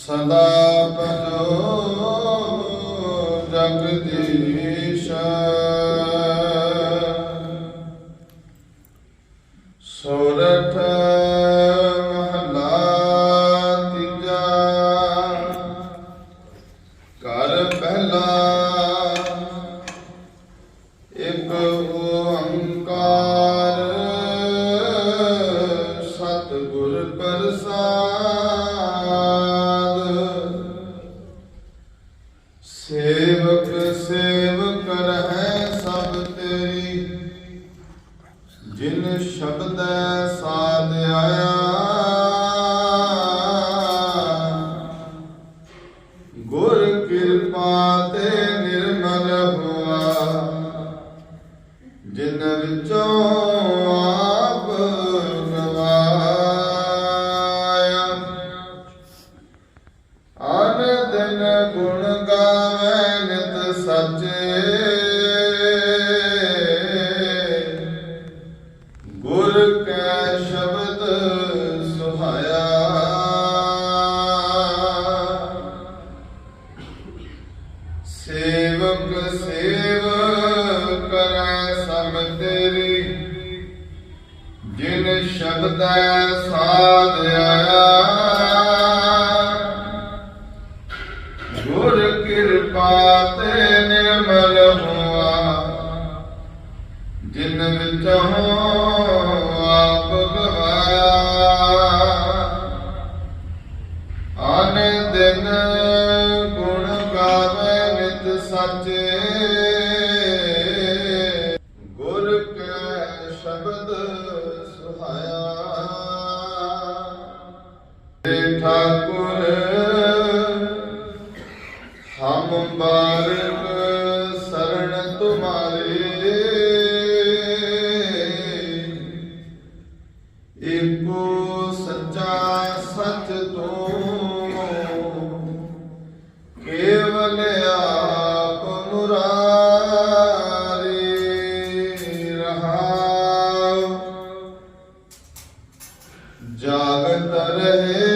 ਸਦਾ ਭਜੋ ਜਗਦੀਸ਼ ਸੋਰਠ ਗੁਣ ਗਾਵੇ ਨਿਤ ਸੱਚੇ ਗੁਰ ਕੈ ਸ਼ਬਦ ਸੁਹਾਇਆ। ਸੇਵਕ ਸੇਵ ਕਰੈ ਸਭ ਤੇਰੀ, ਜਿਨ ਸ਼ਬਦੈ ਸਾਧ ਆਇਆ। ਗੁਰ ਕਿਰਪਾ ਤੇ ਨਿਰਮਲ ਜਿਨ ਵਿਚੋਂ ਆਪ ਗਵਾਇਆ ਆਨ ਦਿਨ ਗੁਣ ਗਾਵੇ ਨਿਤ ਸਾਚੇ ਗੁਰ ਕੈ ਸ਼ਬਦ ਸੁਹਾਇਆ ਏ ਠਾਕੁਰ ਹਮ ਬਾਰਕ ਸਰਣ ਤੁਮਾਰੇ ਏਕੋ ਸੱਚਾ ਸੱਚ ਤੂੰ। ਕੇਵਲ ਆਪ ਮੁਰਾਰੀ ਰਹਾਉ। ਜਾਗਤ ਰਹੇ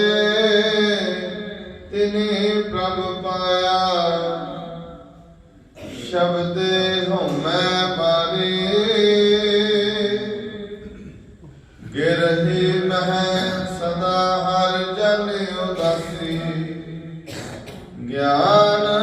ਤਿਨੇ ਪ੍ਰਭ ਪਾਇਆ। ਸ਼ਬਦੇ ਹਉਮੈ ਗਿਰਹੀ ਮਹਿ ਸਦਾ ਹਰ ਜਨ ਉਦਾਸੀ। ਗਿਆਨ